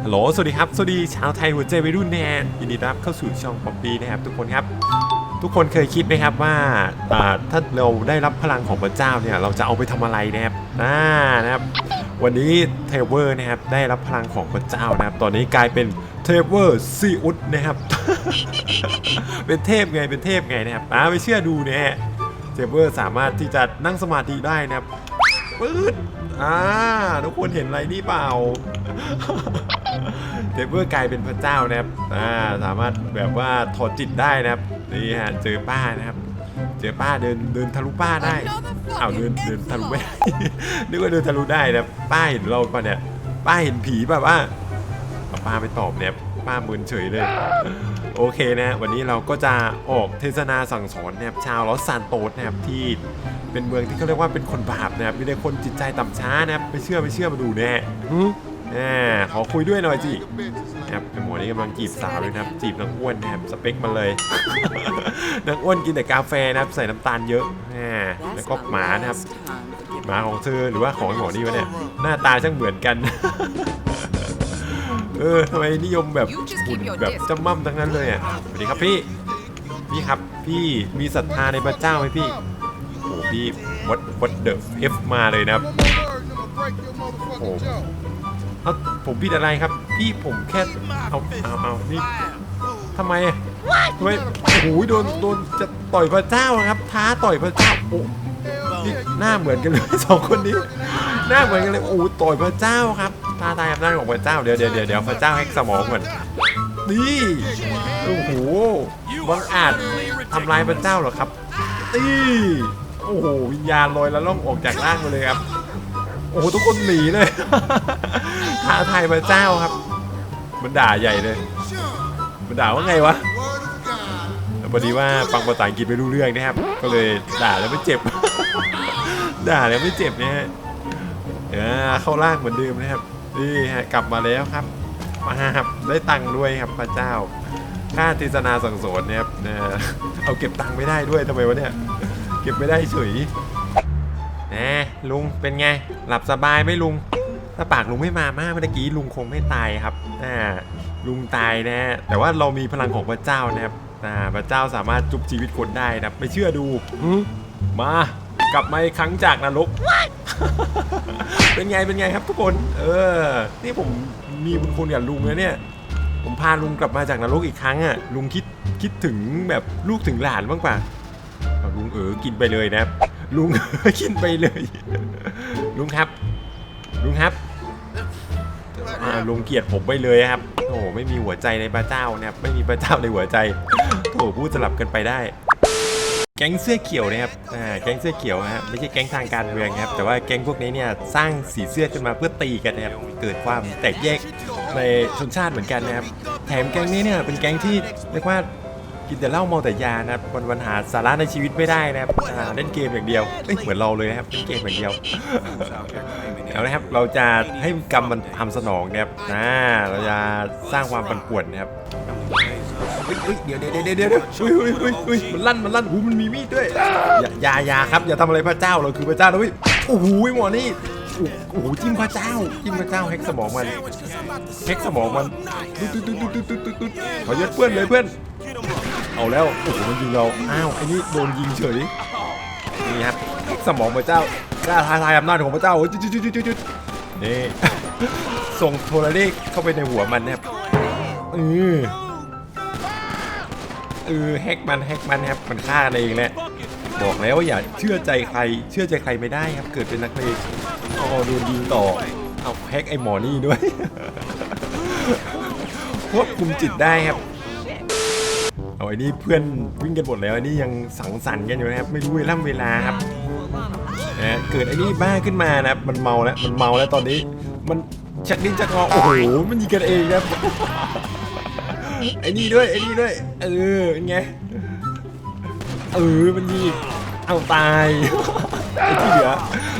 ฮัลโหล สวัสดีครับ สวัสดีชาวไทยหัวใจวัยรุ่นแนะฮะยินดีต้อนรับเข้าสู่ช่องป๊อปปี้นะครับทุกคนครับ ทุกคนเคยคิดไหมครับว่าถ้าเราได้รับพลังของพระเจ้าเนี่ยเราจะเอาไปทำอะไรนะครับอ่านะครับวันนี้เทเวอร์นะครับได้รับพลังของพระเจ้านะครับ ตอนนี้กลายเป็นเทเวอร์ซีอุสนะครับ เป็นเทพไงเป็นเทพไงนะครับอ่าไม่เชื่อดูนะฮะเทเวอร์สามารถที่จะนั่งสมาธิได้นะครับปื๊ดอ่าทุกคนเห็นอะไรนี่เปล่า เทเวอร์กลายเป็นพระเจ้านะครับอ่าสามารถแบบว่าถอดจิตได้นะครับนี่ฮะเจอป้านะครับ เจอป้าเดินเดินทะลุป้าได้อ้าวเดินเดินทะลุไม่ได้ นึกว่าเดินทะลุได้นะป้าเห็นเราป่ะเนี่ยป้าเห็นผีป่ะว่าป้าไม่ตอบเนี่ยป้ามึนเฉยเลย โอเคนะ วันนี้เราก็จะออกเทศนาสั่งสอนนะครับชาวลอสซานโตสนะครับที่เป็นเมืองที่เขาเรียกว่าเป็นคนบาปนะครับมีแต่คนจิตใจต่ำช้านะครับไม่เชื่อไม่เชื่อมาดูแน่ อ่าขอคุยด้วยหน่อยจินะครับไอหมอนี่กำลังจีบสาวเลยนะครับ จีบนางอ้วนนะครับสเปคมันเลย นางอ้วนกินแต่กาแฟนะครับ ใส่น้ำตาลเยอะอ่าแล้วก็หมานะครับ หมาของเธอหรือว่าของไอ้หมอนี่วะเนี่ย หน้าตาช่างเหมือนกัน เออทำไมนิยมแบบหุ่นแบบจำม่ำทั้งนั้นเลยอะสวัสดีครับพี่ พี่ครับพี่มีศรัทธาในพระเจ้าไหมพี่โอ้พี่วัดวัดเดอะเอฟมาเลยนะครับโอ้ เอ้าผมผิดอะไรครับ พี่ผมแค่เอาเอาเอานี่ทำไมอะทำไมโอ้โหโดนโดนจะต่อยพระเจ้านะครับ ท้าต่อยพระเจ้าโอ้นี่หน้าเหมือนกันเลยสองคนนี้ หน้าเหมือนกันเลยโอ้ต่อยพระเจ้าครับท้าทายอำนาจของพระเจ้าเดี๋ยวเดี๋ยวเดี๋ยวเดี๋ยวพระเจ้าให้สมองก่อนนี่โอ้โหบังอาจทำลายพระเจ้าเหรอครับนี่โอ้โหวิญญาณลอยแล้วล่องออกจากร่างมาเลยครับ โอ้โหทุกคนหนีเลยท้าทายพระเจ้าครับ มันด่าใหญ่เลย มันด่าว่าไงวะพอดีว่าฟังภาษาอังกฤษไม่รู้เรื่องนะครับ ก็เลยด่าแล้วไม่เจ็บ ด่าแล้วไม่เจ็บเนะฮะเออเข้าร่างเหมือนเดิมนะครับ นี่ฮะกลับมาแล้วครับ มาครับได้ตังค์ด้วยครับพระเจ้า ค่าเทศนาสังสนเนี่ยครับเอาเก็บตังค์ไม่ได้ด้วยทำไมวะเนี่ย เก็บไม่ได้เฉย ลุงเป็นไง หลับสบายไหมลุง ถ้าปากลุงไม่มามากเมื่อกี้ลุงคงไม่ตายครับอ่าลุงตายนะฮะแต่ว่าเรามีพลังของพระเจ้านะครับอ่าพระเจ้าสามารถจุบชีวิตคนได้นะครับไม่เชื่อดูหึมากลับมาอีกครั้งจากนรก เป็นไงเป็นไงครับทุกคน เออ นี่ผมมีบุญคุณกับลุงนะเนี่ย ผมพาลุงกลับมาจากนรกอีกครั้งอะ ลุงคิดคิดถึงแบบลูกถึงหลานบ้างป่ะเอาลุงเออกินไปเลยนะครับ ลุง กินไปเลย ลุงครับ ลุงครับอ่าลุงเกลียดผมไปเลยครับโอ้โหไม่มีหัวใจในพระเจ้านะครับไม่มีพระเจ้าในหัวใจโอ้พูดสลับกันไปได้ แก๊งเสื้อเขียวนะครับอ่าแก๊งเสื้อเขียวฮะไม่ใช่แก๊งทางการเมืองครับ แต่ว่าแก๊งพวกนี้เนี่ยสร้างสีเสื้อขึ้นมาเพื่อตีกันนะครับเกิดความแตกแยกในชนชาติเหมือนกันนะครับแถมแก๊งนี้เนี่ยเป็นแก๊งที่เรียกว่า กินแต่เหล้าเมาแต่ยานะครับวันวันหาสาระในชีวิตไม่ได้นะครับอ่าเล่นเกมอย่างเดียวเอ้ยเหมือนเราเลยนะครับเล่นเกมอย่างเดียว เอาละครับ เราจะให้กรรมมันทำสนองนะครับอ่าเราจะสร้างความปั่นป่วนนะครับเฮ้ยเฮ้ยเดี๋ยวเดี๋ยวเดี๋ยวเดี๋ยวเดี๋ยวเฮ้ยเฮ้ยเฮ้ยเฮ้ยมันลั่นมันลั่นหูมันมีมีดด้วยอย่าอย่าอย่าครับ อย่าทำอะไรพระเจ้าเราคือพระเจ้านะเว้ยโอ้โหหมอนี่โอ้โหจิ้มพระเจ้าจิ้มพระเจ้าแฮกสมองมันแฮกสมองมันตุ๊ดตุ๊ดตุ๊ดตุ๊ดตุ๊ดตุ๊ดตุ๊ดขอยัดเพื่อนเลยเพื่อน เอาแล้วโอ้โหมันยิงเราอ้าวไอ้นี่โดนยิงเฉยนี่ครับสมองพระเจ้ากล้าท้าทายอำนาจของพระเจ้าจุดจุดจุดจุดนี่ส่งโทรเลขเข้าไปในหัวมันนะครับเออเออแฮกมันแฮกมันครับมันฆ่าเองแหละบอกแล้วว่าอย่าเชื่อใจใคร เชื่อใจใครไม่ได้ครับ เกิดเป็นนักเลงอ๋อโดนยิงต่อเอาแฮกไอ้หมอนี่ด้วยควบคุมจิตได้ครับ อาไอ้นี่เพื่อนวิ่งกันหมดแล้วไอ้นี่ยังสังสรรค์กันอยู่นะครับ ไม่รู้เวลาเวลาครับนะเกิดไอ้นี่บ้าขึ้นมานะครับมันเมาแล้วมันเมาแล้วตอนนี้ มันชักดิ้นชักงอโอ้โหมันยิงกันเองครับไอ้นี่ด้วยไอ้นี่ด้วยเออเป็นไงเออมันยิงเอาตายไอ้ที่เหลือ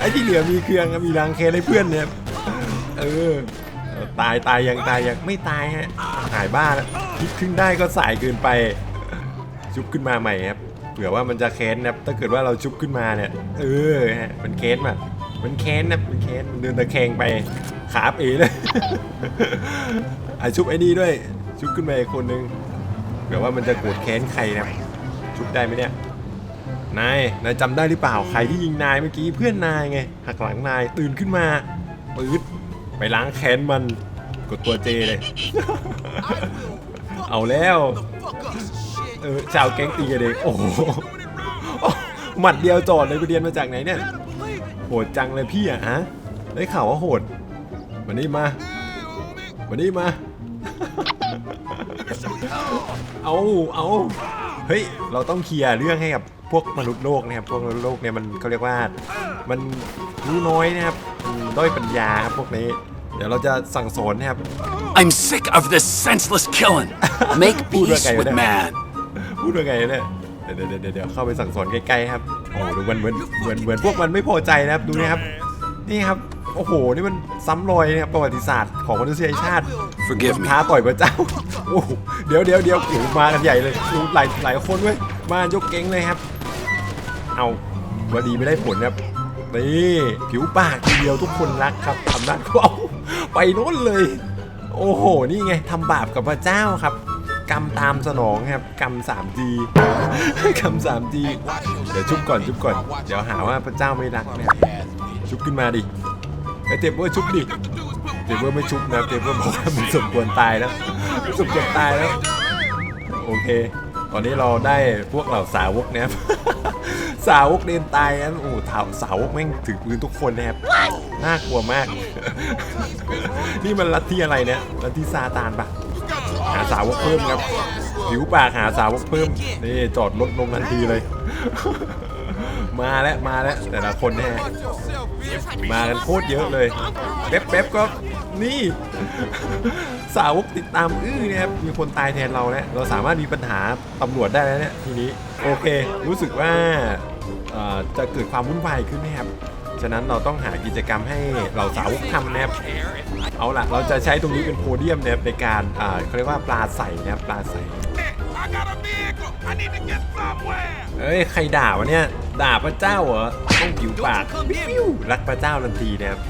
ไอ้ที่เหลือมีเครื่องมีรางแคให้เพื่อนเนี่ยเออเออตายตายยังตายยังไม่ตายฮะหายบ้าแล้วคิดขึ้นได้ก็สายเกินไป ชุบขึ้นมาใหม่ครับเผื่อว่ามันจะแค้นนะครับ ถ้าเกิดว่าเราชุบขึ้นมาเนี่ย เออฮะมันแค้นมามันแค้นนะมันแค้นมันเดินตะแคงไปขาเป๋เลยไอชุบไอ้นี่ด้วย ชุบขึ้นมาอีกคนนึงเดี๋ยวว่ามันจะโกรธแค้นใครนะชุบได้ไหมเนี่ยนายนายจำได้หรือเปล่าใครที่ยิงนายเมื่อกี้เพื่อนนายไงหักหลังนายตื่นขึ้นมาปื๊ดไปล้างแค้นมันกดตัวเจเลย เอาแล้ว เออชาวแก๊งตีกันเองโอ้โหหมัดเดียวจอดเลยไปเรียนมาจากไหนเนี่ยโหดจังเลยพี่อะฮะได้ข่าวว่าโหดมานี่มามานี่มา เอาเอาเฮ้ย เราต้องเคลียร์เรื่องให้กับพวกมนุษย์โลกนะครับ พวกมนุษย์โลกเนี่ยมันเขาเรียกว่า มันรู้น้อยนะครับอืมด้อยปัญญาครับพวกนี้ เดี๋ยวเราจะสั่งสอนนะครับ I'm sick of this senseless killing. Make peace with man. พูดว่าไงเนี่ยเดี๋ยวเดี๋ยวเดี๋ยวเดี๋ยวเข้าไปสั่งสอนใกล้ๆครับโอ้โหดูมันเหมือนเหมือนเหมือนพวกมันไม่พอใจนะครับดูนะครับนี่ครับโอ้โหนี่มันซ้ำรอยนะครับประวัติศาสตร์ของมนุษยชาติ Forgive me. ท้าต่อยพระเจ้าโอ้โหเดี๋ยวเดี๋ยวเดี๋ยวโอ้โหมากันใหญ่เลยดูหลายหลายคนเว้ยมายกเก้งเลยครับ เอาวันดีไม่ได้ผลครับนี่ผิวปากทีเดียวทุกคนรักครับอำนาจเขาเอาไปโน้นเลย โอ้โหนี่ไงทำบาปกับพระเจ้าครับ กรรมตามสนองครับกรรม 3G กรรม 3G เดี๋ยวชุบก่อนชุบก่อน เดี๋ยวหาว่าพระเจ้าไม่รักเนะครับชุบขึ้นมาดิไอเจ็บเวอร์ชุบดิเจ็บเวอร์ไม่ชุบนะเจ็บเวอร์บอกว่ามันสมควรตายแล้วสมควรตายแล้วโอเค ตอนนี้เราได้พวกเหล่าสาวกนะครับสาวกเดนตายนะโอ้ถาวสาวกแม่งถือปืนทุกคนนะครับน่ากลัวมาก นี่มันลัทธิอะไรเนี่ยลัทธิซาตานปะาสาวกเพิ่มครับผิวปากหาสาวกเพิ่มนี่จอดรถลงทันทีเลย มาแล้วมาแล้วแต่ละคนเนี่ยมากันโคตรเยอะเลยเป๊ปเป๊ปก็นี่ สาวกติดตามอื้อเนี่ยครับมีคนตายแทนเราแล้วเราสามารถมีปัญหาตำรวจได้แล้วเนี่ยทีนี้โอเค รู้สึกว่าจะเกิดความวุ่นวายขึ้นนะครับ ฉะนั้นเราต้องหากิจกรรมให้เราสาวกทำนะครับเอาล่ะ เราจะใช้ตรงนี้เป็นโพเดียมนะครับในการอ่าเขาเรียกว่าปลาใสนะครับปลาใส I got a vehicle. I need to get somewhere. เอ้ยใครด่าวะเนี่ยด่าพระเจ้าเหรอต้องผิวปากปิ้วรักพระเจ้าทันทีนะครับ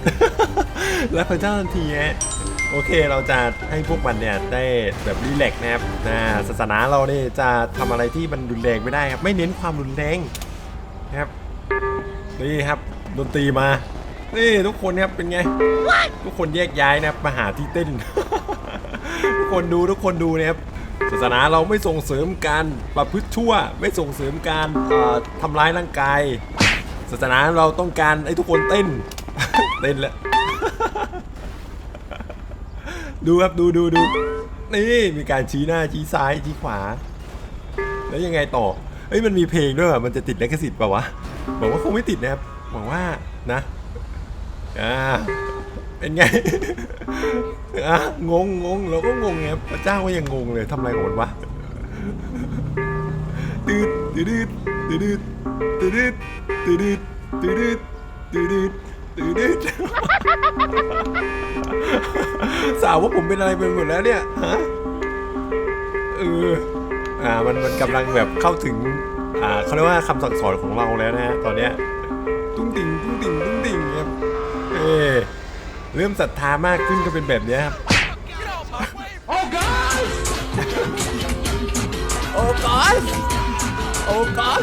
รักพระเจ้าทันทีฮะโอเคเราจะให้พวกมันเนี่ยได้แบบรีแลกซ์นะครับนะศาสนาเราเนี่ยจะทำอะไรที่มันรุนแรงไม่ได้ครับ ไม่เน้นความรุนแรงนะครับนี่ครับ ดนตรีมา นี่ทุกคนครับเป็นไง ทุกคนแยกย้ายนะครับมาหาที่เต้น ทุกคนดูทุกคนดูนะครับศาสนาเราไม่ส่งเสริมการประพฤติชั่ว ไม่ส่งเสริมการเอ่อทำร้ายร่างกาย ศาสนาเราต้องการให้ทุกคนเต้น เต้นแล้ว ดูครับดูดูดูนี่มีการชี้หน้าชี้ซ้ายชี้ขวา แล้วยังไงต่อเฮ้ยมันมีเพลงด้วยมันจะติดลิขสิทธิ์ป่าวะบอกว่าคงไม่ติดนะครับ บอกว่านะอ่าเป็นไงอะงงงงเราก็งงไงพระเจ้าก็ยังงงเลยทำอะไรของมันวะตืดตืดตืดตืดตืดตืดตืดตืดสาวว่าผมเป็นอะไรไปหมดแล้วเนี่ยฮะเอออ่ามันมันกำลังแบบเข้าถึงอ่าเขาเรียกว่าคำสั่งสอนของเราแล้วนะฮะตอนเนี้ย งติ่งตุ้งติ่งตุ้งติ่งครับเออเริ่มศรัทธามากขึ้นก็เป็นแบบเนี้ยครับ โอ้กอดโอ้กอดโอ้กอด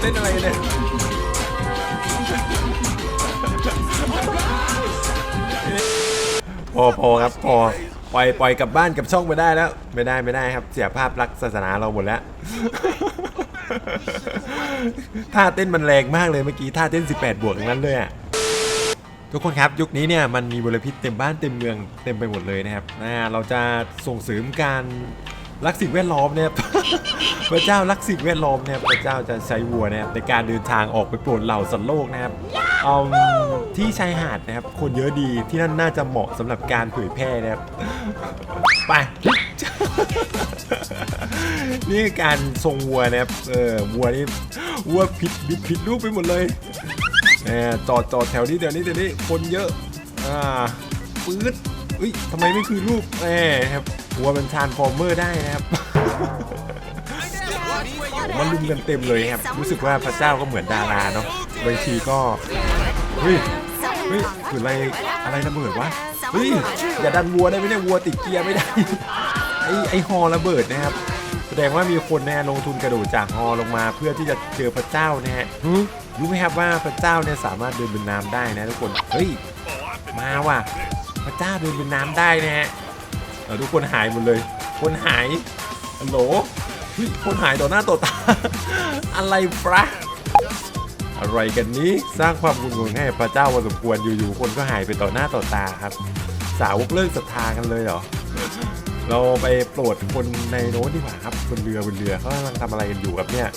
เต้นอะไรเนี่ยพอพอครับพอปล่อยปล่อยกลับบ้านกลับช่องไปได้แล้ว ไม่ได้ไม่ได้ครับ เสียภาพลักษณ์ศาสนาเราหมดแล้ว ท่าเต้นมันแรงมากเลยเมื่อกี้ท่าเต้น 18 บวกทั้งนั้นเลยอะทุกคนครับยุคนี้เนี่ยมันมีมลพิษเต็มบ้านเต็มเมืองเต็มไปหมดเลยนะครับอ่าเราจะส่งเสริมการรักสิ่งแวดล้อมเนี่ยพระเจ้ารักสิ่งแวดล้อมเนี่ยพระเจ้าจะใช้วัวนะครับในการเดินทางออกไปโปรดเหล่าสัตว์โลกนะครับเอาที่ชายหาดนะครับคนเยอะดีที่นั่นน่าจะเหมาะสำหรับการเผยแพร่นะครับไป นี่การทรงวัวนะครับ เออวัวนี่วัวผิดผิดผิดรูปไปหมดเลยแหมจอดจอดแถวนี้แถวนี้แถวนี้คนเยอะ อ่าปื๊ดเฮ้ยทำไมไม่คือรูปแหมครับหัวมันทรานฟอร์เมอร์ได้นะครับ มันลุมกันเต็มเลยครับ รู้สึกว่าพระเจ้าก็เหมือนดาราเนาะบางทีก็เฮ้ยเฮ้ยคืออะไรอะไรระเบิดวะเฮ้ยอย่าดันวัวได้ไหมเนี่ยวัวติดเกียร์ไม่ได้ ไอไอฮอระเบิดนะครับ แสดงว่ามีคนนะลงทุนกระโดดจากฮอลงมา เพื่อที่จะเจอพระเจ้านะฮะหึรู้ไหมครับว่าพระเจ้าเนี่ยสามารถเดินบนน้ำได้นะทุกคน เฮ้ย มาว่ะ พระเจ้าเดินบนน้ำได้นะฮะเออทุกคนหายหมดเลย คนหายฮัลโหลเฮ้ยคนหายต่อหน้าต่อตา อะไรฟะอะไรกันนี้สร้างความงุนงงให้พระเจ้าพอสมควรอยู่ๆคนก็หายไปต่อหน้าต่อตาครับ สาวกเลิกศรัทธากันเลยเหรอ เราไปโปรดคนในโน้นดีกว่าครับบนเรือบนเรือเขากำลังทำอะไรกันอยู่ครับเนี่ย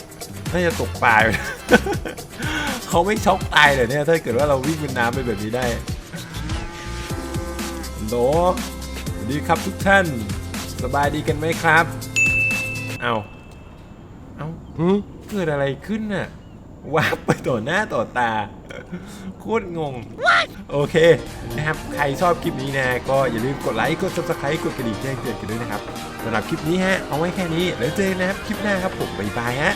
น่าจะตกปลาอยู่เขาไม่ช็อกตายเลยเนี่ยถ้าเกิดว่าเราวิ่งบนน้ำไปแบบนี้ได้โหลสวัสดีครับทุกท่าน สบายดีกันไหมครับ เอาเอาฮึเกิดอะไรขึ้นน่ะวาบไปต่อหน้าต่อตา โคตรงง โอเคนะครับ ใครชอบคลิปนี้นะ ก็อย่าลืมกดไลค์ กด subscribe กดกระดิ่งแจ้งเตือนกันด้วยนะครับสำหรับคลิปนี้ฮะ เอาไว้แค่นี้ แล้วเจอกันนะครับ คลิปหน้าครับผม บ๊ายบายฮะ